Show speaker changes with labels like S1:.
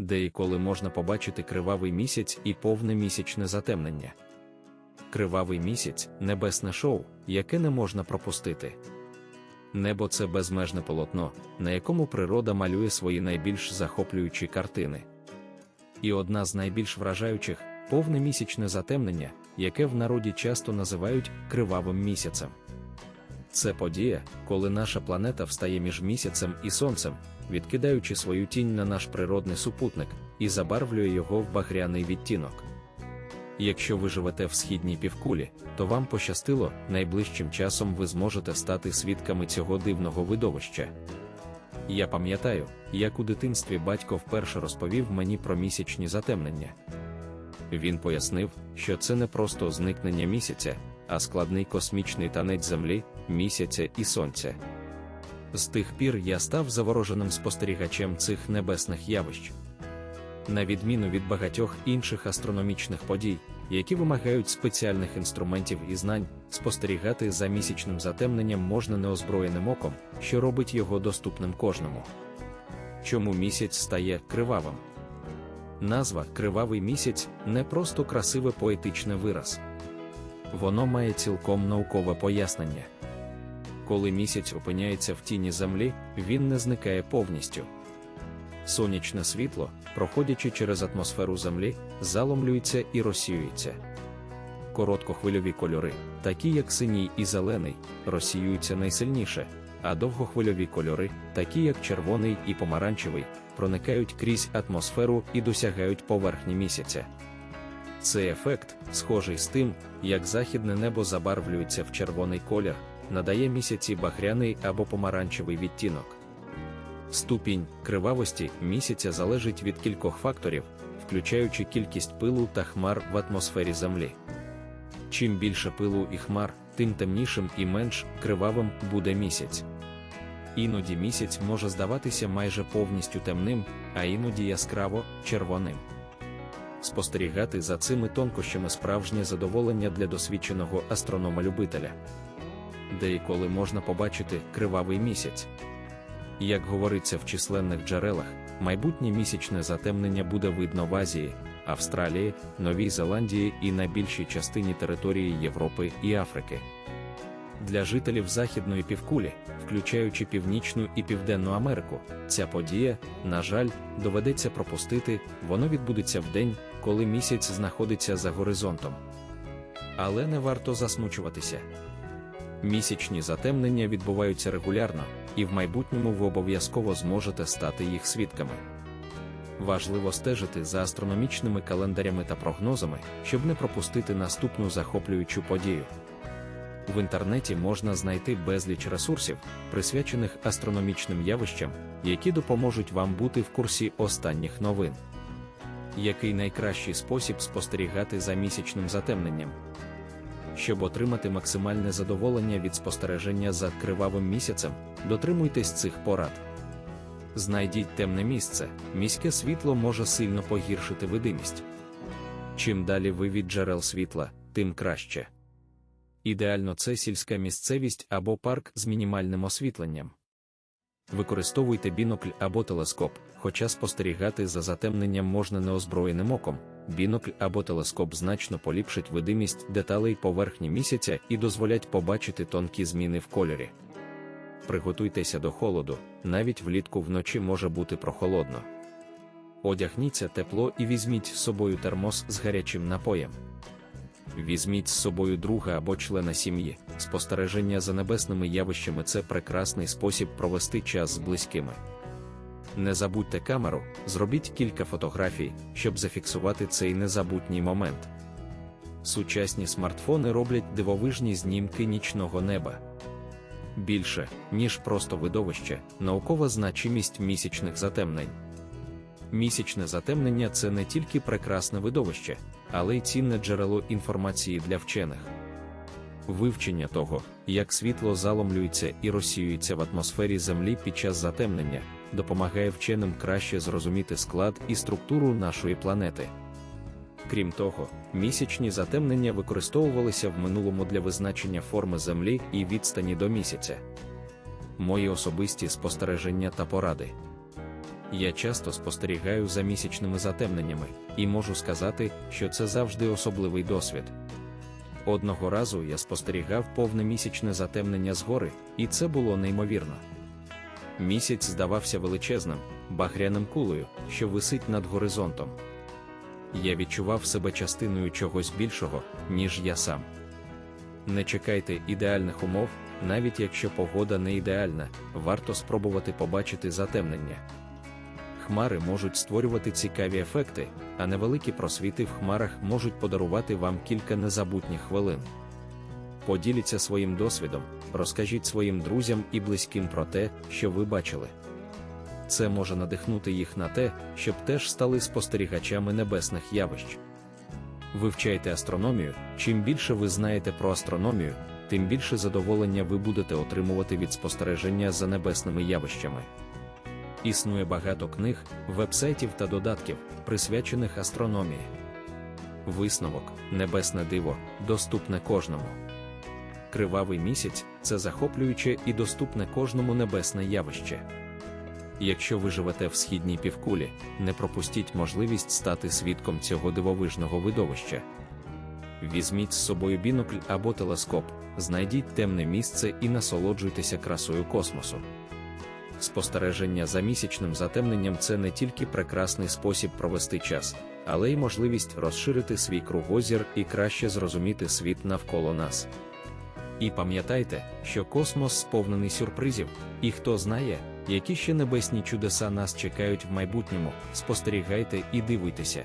S1: де і коли можна побачити кривавий місяць і повне місячне затемнення. Кривавий місяць небесне шоу, яке не можна пропустити. Небо це безмежне полотно, на якому природа малює свої найбільш захоплюючі картини. І одна з найбільш вражаючих повне місячне затемнення, яке в народі часто називають кривавим місяцем. Це подія, коли наша планета встає між місяцем і сонцем, відкидаючи свою тінь на наш природний супутник і забарвлює його в багряний відтінок. Якщо ви живете в східній півкулі, то вам пощастило, найближчим часом ви зможете стати свідками цього дивного видовища. Я пам'ятаю, як у дитинстві батько вперше розповів мені про місячні затемнення. Він пояснив, що це не просто зникнення місяця, а складний космічний танець Землі, місяця і сонця. З тих пір я став завороженим спостерігачем цих небесних явищ. На відміну від багатьох інших астрономічних подій, які вимагають спеціальних інструментів і знань, спостерігати за місячним затемненням можна неозброєним оком, що робить його доступним кожному. Чому місяць стає кривавим? Назва Кривавий місяць не просто красиве поетичне вираз. Воно має цілком наукове пояснення. Коли місяць опиняється в тіні землі, він не зникає повністю. Сонячне світло, проходячи через атмосферу Землі, заломлюється і розсіюється. Короткохвильові кольори, такі як синій і зелений, розсіюються найсильніше, а довгохвильові кольори, такі як червоний і помаранчевий, проникають крізь атмосферу і досягають поверхні місяця. Цей ефект, схожий з тим, як західне небо забарвлюється в червоний колір, надає місяці багряний або помаранчевий відтінок. Ступінь кривавості місяця залежить від кількох факторів, включаючи кількість пилу та хмар в атмосфері Землі. Чим більше пилу і хмар, тим темнішим і менш кривавим буде місяць. Іноді місяць може здаватися майже повністю темним, а іноді яскраво червоним. Спостерігати за цими тонкощами справжнє задоволення для досвідченого астронома-любителя. Де і коли можна побачити кривавий місяць. Як говориться в численних джерелах, майбутнє місячне затемнення буде видно в Азії, Австралії, Новій Зеландії і на більшій частині території Європи і Африки. Для жителів Західної півкулі, включаючи Північну і Південну Америку, ця подія, на жаль, доведеться пропустити, воно відбудеться в день, коли місяць знаходиться за горизонтом. Але не варто засмучуватися. Місячні затемнення відбуваються регулярно, і в майбутньому ви обов'язково зможете стати їх свідками. Важливо стежити за астрономічними календарями та прогнозами, щоб не пропустити наступну захоплюючу подію. В інтернеті можна знайти безліч ресурсів, присвячених астрономічним явищам, які допоможуть вам бути в курсі останніх новин. Який найкращий спосіб спостерігати за місячним затемненням? Щоб отримати максимальне задоволення від спостереження за кривавим місяцем, дотримуйтесь цих порад. Знайдіть темне місце, міське світло може сильно погіршити видимість. Чим далі ви від джерел світла, тим краще. Ідеально це сільська місцевість або парк з мінімальним освітленням. Використовуйте бінокль або телескоп, хоча спостерігати за затемненням можна неозброєним оком. Бінокль або телескоп значно поліпшить видимість деталей поверхні місяця і дозволять побачити тонкі зміни в кольорі. Приготуйтеся до холоду, навіть влітку вночі може бути прохолодно. Одягніться тепло і візьміть з собою термос з гарячим напоєм. Візьміть з собою друга або члена сім'ї. Спостереження за небесними явищами це прекрасний спосіб провести час з близькими. Не забудьте камеру, зробіть кілька фотографій, щоб зафіксувати цей незабутній момент. Сучасні смартфони роблять дивовижні знімки нічного неба. Більше, ніж просто видовище, наукова значимість місячних затемнень. Місячне затемнення це не тільки прекрасне видовище, але й цінне джерело інформації для вчених. Вивчення того, як світло заломлюється і розсіюється в атмосфері Землі під час затемнення, допомагає вченим краще зрозуміти склад і структуру нашої планети. Крім того, місячні затемнення використовувалися в минулому для визначення форми Землі і відстані до місяця. Мої особисті спостереження та поради. Я часто спостерігаю за місячними затемненнями, і можу сказати, що це завжди особливий досвід. Одного разу я спостерігав повне місячне затемнення згори, і це було неймовірно. Місяць здавався величезним, багряним кулею, що висить над горизонтом. Я відчував себе частиною чогось більшого, ніж я сам. Не чекайте ідеальних умов, навіть якщо погода не ідеальна, варто спробувати побачити затемнення. Хмари можуть створювати цікаві ефекти, а невеликі просвіти в хмарах можуть подарувати вам кілька незабутніх хвилин. Поділіться своїм досвідом, розкажіть своїм друзям і близьким про те, що ви бачили. Це може надихнути їх на те, щоб теж стали спостерігачами небесних явищ. Вивчайте астрономію. Чим більше ви знаєте про астрономію, тим більше задоволення ви будете отримувати від спостереження за небесними явищами. Існує багато книг, вебсайтів та додатків, присвячених астрономії. Висновок, небесне диво, доступне кожному. Кривавий місяць це захоплююче і доступне кожному небесне явище. Якщо ви живете в східній півкулі, не пропустіть можливість стати свідком цього дивовижного видовища. Візьміть з собою бінокль або телескоп, знайдіть темне місце і насолоджуйтеся красою космосу. Спостереження за місячним затемненням це не тільки прекрасний спосіб провести час, але й можливість розширити свій кругозір і краще зрозуміти світ навколо нас. І пам'ятайте, що космос сповнений сюрпризів, і хто знає, які ще небесні чудеса нас чекають в майбутньому, спостерігайте і дивуйтеся.